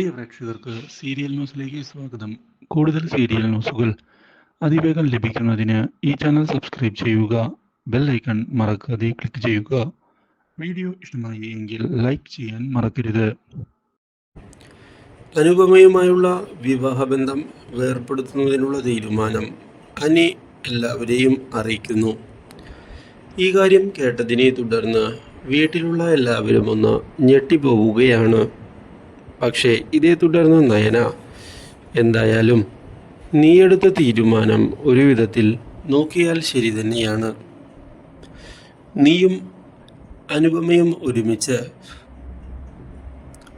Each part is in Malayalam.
പ്രിയ പ്രേക്ഷകർക്ക് സീരിയൽ ന്യൂസിലേക്ക് സ്വാഗതം. കൂടുതൽ സീരിയൽ ന്യൂസുകൾ അതിവേഗം ലഭിക്കുന്നതിന് ഈ ചാനൽ സബ്സ്ക്രൈബ് ചെയ്യുക ബെൽ ഐക്കൺ മറക്കാതെ ക്ലിക്ക് ചെയ്യുക. വീഡിയോ ഇഷ്ടമായി എങ്കിൽ ലൈക്ക് ചെയ്യാൻ മറക്കരുത്. അനുപമയുമായുള്ള വിവാഹബന്ധം വേർപ്പെടുത്തുന്നതിനുള്ള തീരുമാനം കനി എല്ലാവരെയും അറിയിക്കുന്നു. ഈ കാര്യം കേട്ടതിനെ തുടർന്ന് വീട്ടിലുള്ള എല്ലാവരും ഒന്ന് ഞെട്ടിപ്പോവുകയാണ്. പക്ഷേ ഇതേ തുടർന്ന് നയന എന്തായാലും നീ എടുത്ത തീരുമാനം ഒരു വിധത്തിൽ നോക്കിയാൽ ശരി തന്നെയാണ്. നീയും അനുപമയും ഒരുമിച്ച്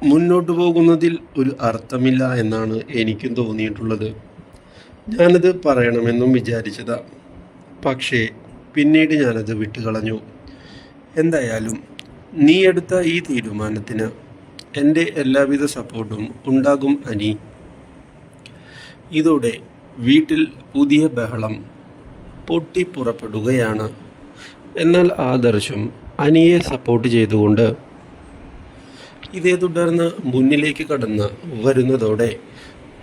മുന്നോട്ട് പോകുന്നതിൽ ഒരു അർത്ഥമില്ല എന്നാണ് എനിക്കും തോന്നിയിട്ടുള്ളത്. ഞാനത് പറയണമെന്നും വിചാരിച്ചതാ. പക്ഷേ പിന്നീട് ഞാനത് വിട്ടുകളഞ്ഞു. എന്തായാലും നീ എടുത്ത ഈ തീരുമാനത്തിന് എന്റെ എല്ലാവിധ സപ്പോർട്ടും ഉണ്ടാകും അനി. ഇതോടെ വീട്ടിൽ പുതിയ ബഹളം പൊട്ടിപ്പുറപ്പെടുകയാണ്. എന്നാൽ ആദർശം അനിയെ സപ്പോർട്ട് ചെയ്തുകൊണ്ട് ഇതേ തുടർന്ന് മുന്നിലേക്ക് കടന്ന് വരുന്നതോടെ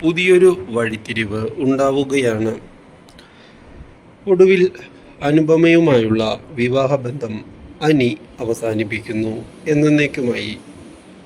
പുതിയൊരു വഴിത്തിരിവ് ഉണ്ടാവുകയാണ്. ഒടുവിൽ അനുപമയുമായുള്ള വിവാഹബന്ധം അനി അവസാനിപ്പിക്കുന്നു. എന്നേക്കുമായി